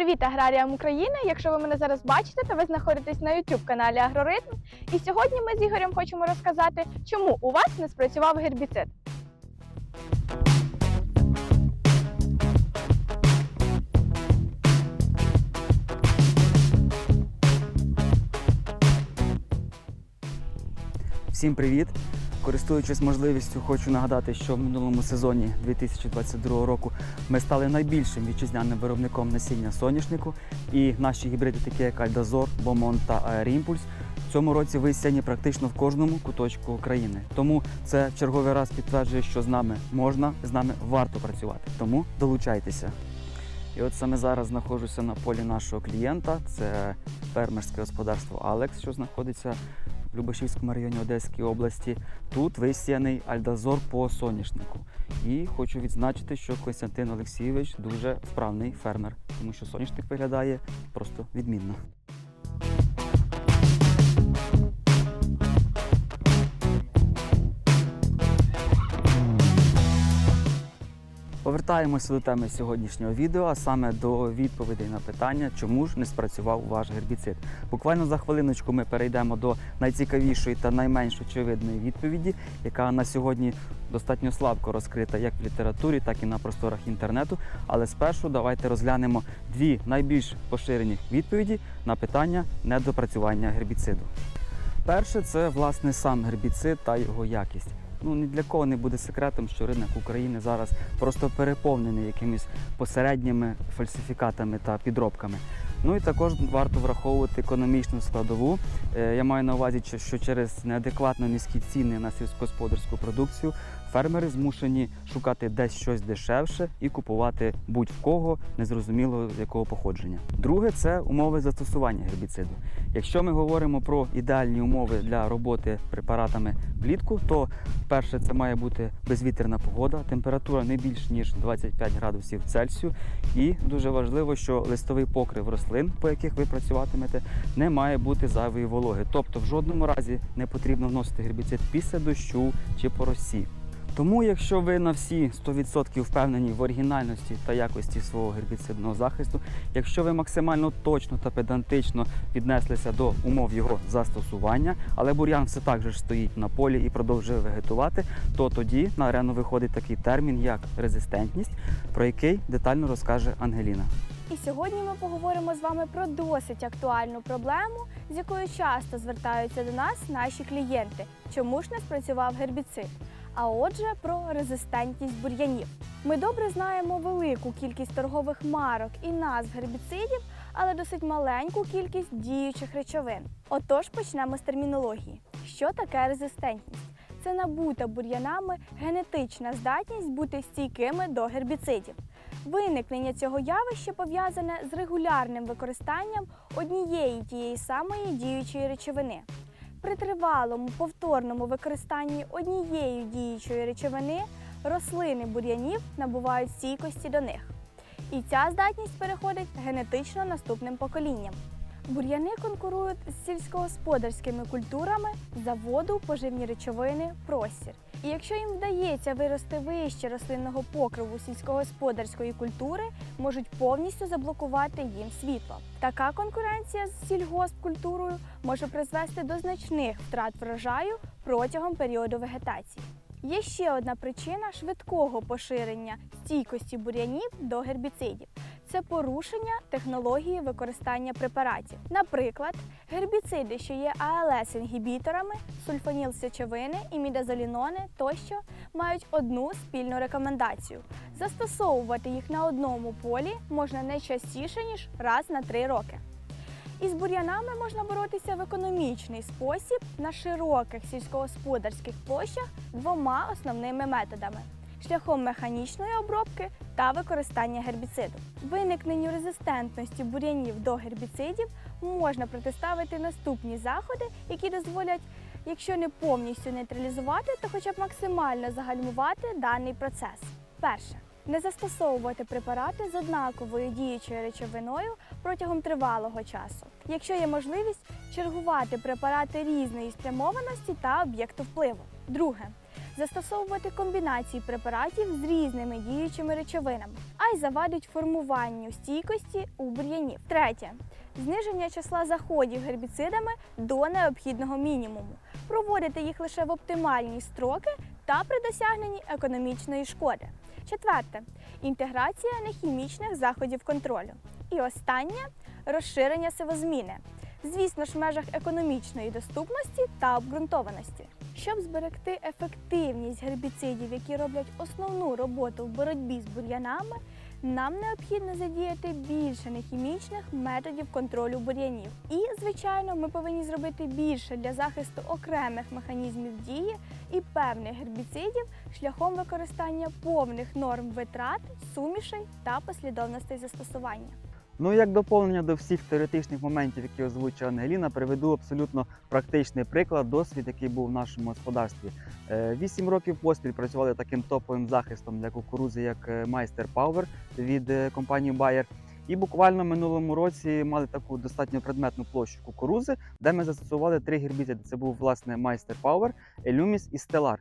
Привіт аграріям України! Якщо ви мене зараз бачите, то ви знаходитесь на youtube каналі Агроритм. І сьогодні ми з Ігорем хочемо розказати, чому у вас не спрацював гербіцид. Всім привіт! Користуючись можливістю, хочу нагадати, що в минулому сезоні 2022 року ми стали найбільшим вітчизняним виробником насіння соняшнику, і наші гібриди, такі як Альдазор, Бомон та Аерімпульс, в цьому році висяні практично в кожному куточку України. Тому це черговий раз підтверджує, що з нами можна, з нами варто працювати. Тому долучайтеся. І от саме зараз знаходжуся на полі нашого клієнта. Це фермерське господарство Алекс, що знаходиться в Любашівському районі Одеської області. Тут висіяний альдазор по соняшнику. І хочу відзначити, що Костянтин Олексійович дуже вправний фермер, тому що соняшник виглядає просто відмінно. Повертаємося до теми сьогоднішнього відео, а саме до відповідей на питання, чому ж не спрацював ваш гербіцид. Буквально за хвилиночку ми перейдемо до найцікавішої та найменш очевидної відповіді, яка на сьогодні достатньо слабко розкрита як в літературі, так і на просторах інтернету. Але спершу давайте розглянемо дві найбільш поширені відповіді на питання недопрацювання гербіциду. Перше це власне сам гербіцид та його якість. Ну ні для кого не буде секретом, що ринок України зараз просто переповнений якимись посередніми фальсифікатами та підробками. Ну і також варто враховувати економічну складову. Е, Я маю на увазі, що- через неадекватно низькі ціни на сільськогосподарську продукцію фермери змушені шукати десь щось дешевше і купувати будь-в кого, незрозуміло якого походження. Друге це умови застосування гербіциду. Якщо ми говоримо про ідеальні умови для роботи препаратами влітку, то перше це має бути безвітряна погода, температура не більш ніж 25 градусів Цельсію. І дуже важливо, що листовий покрив рослин, по яких ви працюватимете, не має бути зайвої вологи. Тобто в жодному разі не потрібно вносити гербіцид після дощу чи по росі. Тому, якщо ви на всі 100% впевнені в оригінальності та якості свого гербіцидного захисту, якщо ви максимально точно та педантично віднеслися до умов його застосування, але бур'ян все так же стоїть на полі і продовжує вегетувати, то тоді на арену виходить такий термін, як резистентність, про який детально розкаже Ангеліна. І сьогодні ми поговоримо з вами про досить актуальну проблему, з якою часто звертаються до нас наші клієнти. Чому ж не спрацював гербіцид? А отже, про резистентність бур'янів. Ми добре знаємо велику кількість торгових марок і назв гербіцидів, але досить маленьку кількість діючих речовин. Отож, почнемо з термінології. Що таке резистентність? Це набута бур'янами генетична здатність бути стійкими до гербіцидів. Виникнення цього явища пов'язане з регулярним використанням однієї тієї самої діючої речовини. При тривалому повторному використанні однієї діючої речовини рослини бур'янів набувають стійкості до них. І ця здатність переходить генетично наступним поколінням. Бур'яни конкурують з сільськогосподарськими культурами за воду, поживні речовини, простір. І якщо їм вдається вирости вище рослинного покриву сільськогосподарської культури, можуть повністю заблокувати їм світло. Така конкуренція з сільгоспкультурою може призвести до значних втрат врожаю протягом періоду вегетації. Є ще одна причина швидкого поширення стійкості бур'янів до гербіцидів це порушення технології використання препаратів. Наприклад, гербіциди, що є АЛС-інгібіторами, сульфанілсечовини, імідазолінони тощо мають одну спільну рекомендацію: застосовувати їх на одному полі можна не частіше ніж раз на три роки. Із бур'янами можна боротися в економічний спосіб на широких сільськогосподарських площах двома основними методами шляхом механічної обробки та використання гербіциду. Виникненню резистентності бур'янів до гербіцидів можна протиставити наступні заходи, які дозволять, якщо не повністю нейтралізувати, то хоча б максимально загальмувати даний процес. Перше. Не застосовувати препарати з однаковою діючою речовиною протягом тривалого часу. Якщо є можливість, чергувати препарати різної спрямованості та об'єкту впливу. Друге застосовувати комбінації препаратів з різними діючими речовинами, а й завадить формуванню стійкості у бур'янів. Третє зниження числа заходів гербіцидами до необхідного мінімуму, проводити їх лише в оптимальні строки та при досягненні економічної шкоди. Четверте інтеграція нехімічних заходів контролю. І останнє розширення сивозміни. Звісно ж, в межах економічної доступності та обґрунтованості. Щоб зберегти ефективність гербіцидів, які роблять основну роботу в боротьбі з бур'янами, нам необхідно задіяти більше нехімічних методів контролю бур'янів. І, звичайно, ми повинні зробити більше для захисту окремих механізмів дії і певних гербіцидів шляхом використання повних норм витрат, сумішей та послідовностей застосування. Ну, як доповнення до всіх теоретичних моментів, які озвучила Ангеліна, приведу абсолютно практичний приклад, досвід, який був в нашому господарстві. Е, Вісім років поспіль працювали таким топовим захистом для кукурузи, як е, Майстер Power від е, компанії Bayer. І буквально минулому році мали таку достатньо предметну площу кукурузи, де ми застосували три гербіциди. Це був власне Майстер Power, Елюміс і Stellar.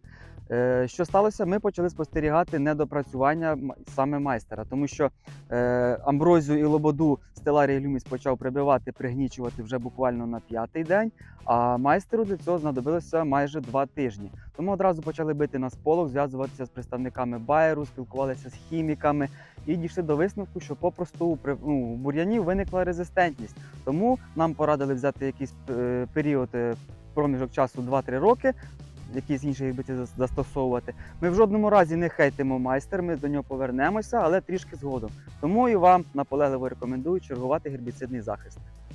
Е, Що сталося? Ми почали спостерігати недопрацювання саме майстера, тому що е, амброзію і лободу і Люміс почав прибивати, пригнічувати вже буквально на п'ятий день. А майстеру для цього знадобилося майже два тижні. Тому одразу почали бити на сполох, зв'язуватися з представниками Байеру, спілкувалися з хіміками і дійшли до висновку, що попросту у ну, бур'янів виникла резистентність. Тому нам порадили взяти якийсь е, період, проміжок часу 2-3 роки. Якісь інші гербіциди застосовувати. Ми в жодному разі не хейтимо майстер, ми до нього повернемося, але трішки згодом. Тому і вам наполегливо рекомендую чергувати гербіцидний захист.